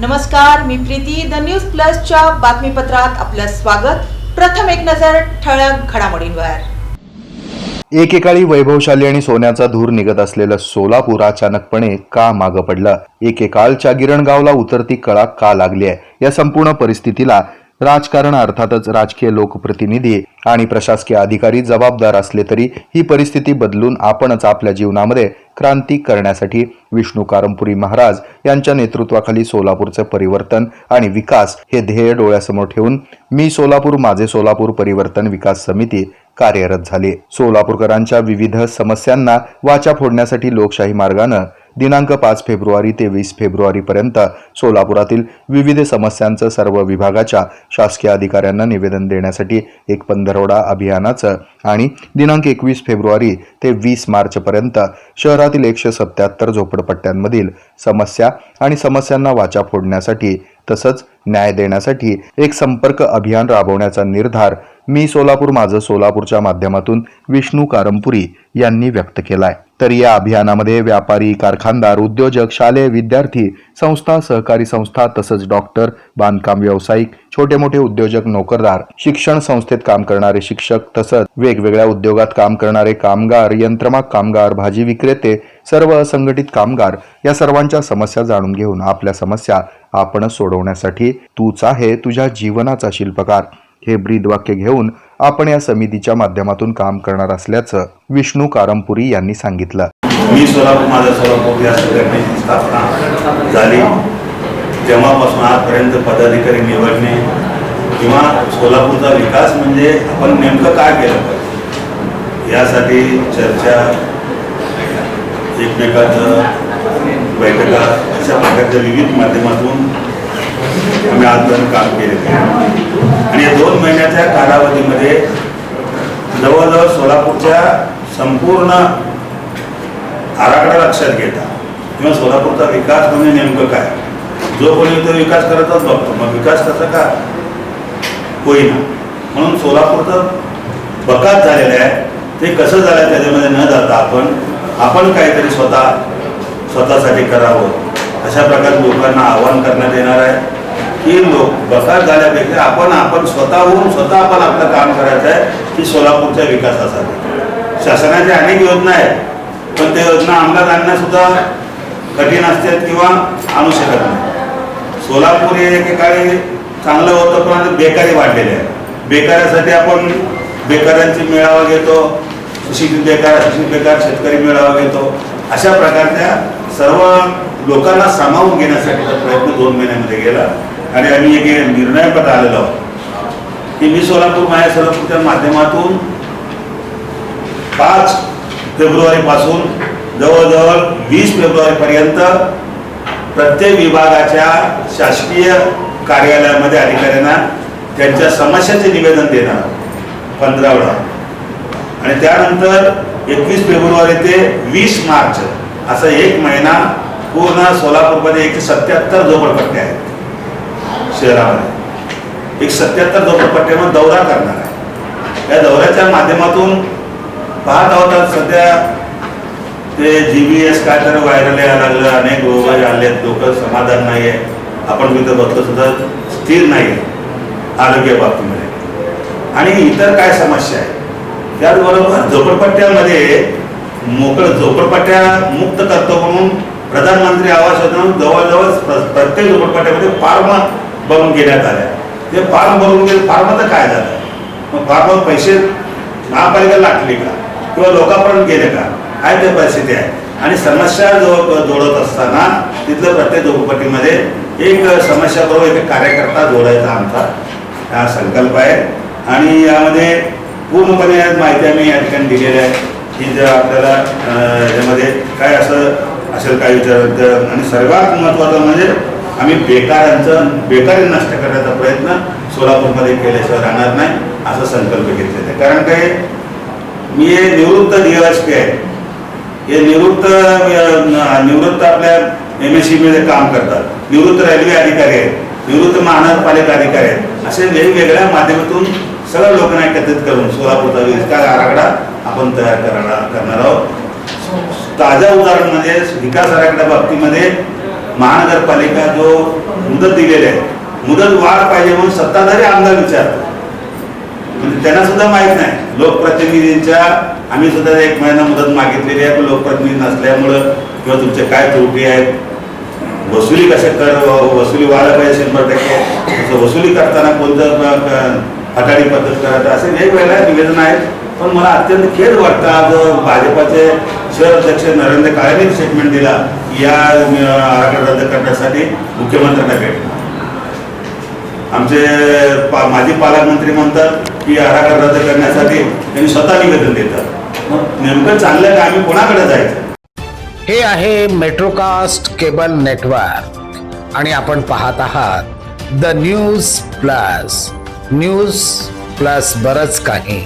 नमस्कार मी Preeti. The news प्लसच्या बातमीपत्रात आपलं स्वागत. प्रथम एक नजर ठळक घडामोडींवर. एकेकाळी वैभवशाली आणि सोन्याचा धूर निघत असलेलं सोलापूर अचानकपणे का मागं पडलं? एकेकाळच्या गिरणगावला उतरती कळा का लागली आहे? या संपूर्ण परिस्थितीला राजकारण अर्थातच राजकीय लोकप्रतिनिधी आणि प्रशासकीय अधिकारी जबाबदार असले तरी ही परिस्थिती बदलून आपणच आपल्या जीवनामध्ये क्रांती करण्यासाठी विष्णू कारंपुरी महाराज यांच्या नेतृत्वाखाली सोलापूरचं परिवर्तन आणि विकास हे ध्येय डोळ्यासमोर ठेवून मी सोलापूर माझे सोलापूर परिवर्तन विकास समिती कार्यरत झाली. सोलापूरकरांच्या विविध समस्यांना वाचा फोडण्यासाठी लोकशाही मार्गानं दिनांक पाच फेब्रुवारी ते वीस फेब्रुवारीपर्यंत सोलापुरातील विविध समस्यांचं सर्व विभागाच्या शासकीय अधिकाऱ्यांना निवेदन देण्यासाठी एक पंधरवडा अभियानाचं आणि दिनांक एकवीस फेब्रुवारी ते वीस मार्चपर्यंत शहरातील एकशे सत्याहत्तर झोपडपट्ट्यांमधील समस्या आणि समस्यांना वाचा फोडण्यासाठी तसंच न्याय देण्यासाठी एक संपर्क अभियान राबवण्याचा निर्धार मी सोलापूर माझं सोलापूरच्या माध्यमातून विष्णू कारंपुरी यांनी व्यक्त केलाय. तर या अभियानामध्ये व्यापारी कारखानदार उद्योजक शालेय विद्यार्थी संस्था सहकारी संस्था तसंच डॉक्टर बांधकाम व्यावसायिक छोटे मोठे उद्योजक नोकरदार शिक्षण संस्थेत काम करणारे शिक्षक तसंच वेगवेगळ्या उद्योगात काम करणारे कामगार यंत्रमाग कामगार भाजी विक्रेते सर्व असंघटित कामगार या सर्वांच्या समस्या जाणून घेऊन आपल्या समस्या आपण सोडवण्यासाठी तूच आहे तुझ्या जीवनाचा शिल्पकार. हे ब्रीदवाक्य घेऊन आपण या समितीच्या माध्यमातून काम करणार असल्याचं विष्णू कारमपुरी यांनी सांगितलं. मी सोलापूर माझा सोलापूर या संघटनेची स्थापना झाली. तेव्हापासून आजपर्यंत पदाधिकारी निवडणे किंवा सोलापूरचा विकास म्हणजे आपण नेमकं काय केलं पाहिजे? यासाठी चर्चा एकमेकाचं बैठका अशा प्रकारच्या विविध माध्यमातून आजपर्यंत काम केले आणि या दोन महिन्याच्या कालावधीमध्ये जवळजवळ सोलापूरच्या संपूर्ण आराखडा लक्षात घेता किंवा सोलापूरचा विकास म्हणजे नेमकं काय? जो कोणी तो विकास करतच बघतो. मग विकास कसा का होईना? म्हणून सोलापूरचं बकात झालेलं आहे. ते कसं झालं त्याच्यामध्ये न जाता आपण आपण काहीतरी स्वतः स्वतःसाठी करावं. अशा प्रकारे लोकांना आवाहन करण्यात येणार आहे. की लोक बकात झाल्यापेक्षा आपण आपण स्वतःहून स्वतः आपण आपलं काम करायचं आहे की सोलापूरच्या विकासासाठी. शासनाच्या अनेक योजना आहेत पण त्या योजना अंमलात आणण्यासुद्धा कठीण असतात किंवा आणू शकत नाही. सोलापूर हे एकेकाळी चांगलं होतं पण आता बेकारी वाढलेली आहे. बेकाऱ्यासाठी आपण बेकारांची मेळावा घेतो सुशिक्षित बेकार अशिक्षित बेकार शेतकरी मेळावा घेतो. अशा प्रकारच्या सर्व लोकांना सामावून घेण्यासाठीचा प्रयत्न दोन महिन्यामध्ये गेला. आणि आम्ही एक निर्णयापद आलेलो आहोत. की मी सोलापूर माझ्या सोलापूरच्या माध्यमातून पाच फेब्रुवारीपासून जवळजवळ वीस फेब्रुवारीपर्यंत प्रत्येक विभागाच्या शासकीय कार्यालयामध्ये अधिकाऱ्यांना त्यांच्या समस्याचे निवेदन देणार पंधरावडा. आणि त्यानंतर एकवीस फेब्रुवारी ते वीस मार्च असा एक महिना पूर्ण सोलापूरमध्ये एकशे सत्याहत्तर झोपडपट्ट्या आहेत. शहरामध्ये एक सत्याहत्तर झोपडपट्ट्यावर दौरा करणार आहे. या दौऱ्याच्या माध्यमातून पाहत आहोत सध्या ते जी बी एस काय तर व्हायरल यायला लागलं अनेक रोग आले लोक समाधान नाही आहे आपण तिथं बघतो सुद्धा स्थिर नाही आहे आरोग्य बाबतीमध्ये. आणि इतर काय समस्या आहे त्याचबरोबर झोपडपट्ट्यामध्ये मोकळं झोपडपट्ट्या मुक्त करतो म्हणून प्रधानमंत्री आवास योजना जवळजवळ प्रत्येक झोपडपट्ट्यामध्ये फार्म बनवून घेण्यात आल्या. ते फार्म भरून गेले फार्ममध्ये काय झालं? मग फार्मवर पैसे महापालिका लाटली का? किंवा लोकांपर्यंत गेले का? काय ते परिस्थिती आहे? आणि समस्या जोड जोडत असताना तिथलं प्रत्येक झोपडपट्टीमध्ये एक समस्या बरोबर एक कार्यकर्ता जोडायचा आमचा हा संकल्प आहे. आणि यामध्ये पूर्णपणे माहिती आम्ही या ठिकाणी दिलेली आहे की जर आपल्याला याच्यामध्ये काय असं असेल काय विचार आणि सर्वात महत्त्वाचं म्हणजे आम्ही बेकारांचं बेकारी नष्ट करण्याचा प्रयत्न सोलापूरमध्ये केल्याशिवाय राहणार नाही असा संकल्प घेतलेला आहे. कारण काय? मी हे निवृत्त डी एस पी आहे. हे निवृत्त निवृत्त आपल्या एम एसमध्ये काम करतात. निवृत्त रेल्वे अधिकारी आहेत निवृत्त महानगरपालिका अधिकारी आहेत. असे वेगवेगळ्या माध्यमातून सगळ्या लोकांना एकत्रित करून सोलापूरचा विकास आराखडा आपण तयार करणार करणार आहोत. ताज्या उदाहरण म्हणजे विकास आराखड्या बाबतीमध्ये महानगरपालिका जो मुदत दिलेली आहे मुदत वाढ पाहिजे म्हणून सत्ताधारी आमदार विचारतो म्हणजे त्यांना सुद्धा माहीत नाही. लोकप्रतिनिधींच्या आम्ही सुद्धा एक महिना मुदत मागितलेली आहे पण लोकप्रतिनिधी नसल्यामुळं किंवा तुमचे काय त्रुटी आहेत? वसुली कशा कर वसुली व्हायला पाहिजे शंभर टक्के. वसुली करताना कोणतं प- हटाडी पद्धत करायचं? असे वेगवेगळ्या निवेदन आहेत. पण मला अत्यंत खेद वाटतं आज भाजपाचे शहर अध्यक्ष नरेंद्र काळेने स्टेटमेंट दिला या आराखडा रद्द करण्यासाठी मुख्यमंत्र्यांना भेट. आमचे पा माजी पालकमंत्री म्हणतात की आराखडा रद्द करण्यासाठी त्यांनी स्वतः निवेदन देतात. मग नेमकं चाललं का आम्ही कोणाकडे जायचं? हे आहे मेट्रोकास्ट केबल नेटवर्क आणि आपण पाहत आहात the news plus news plus बरच काही.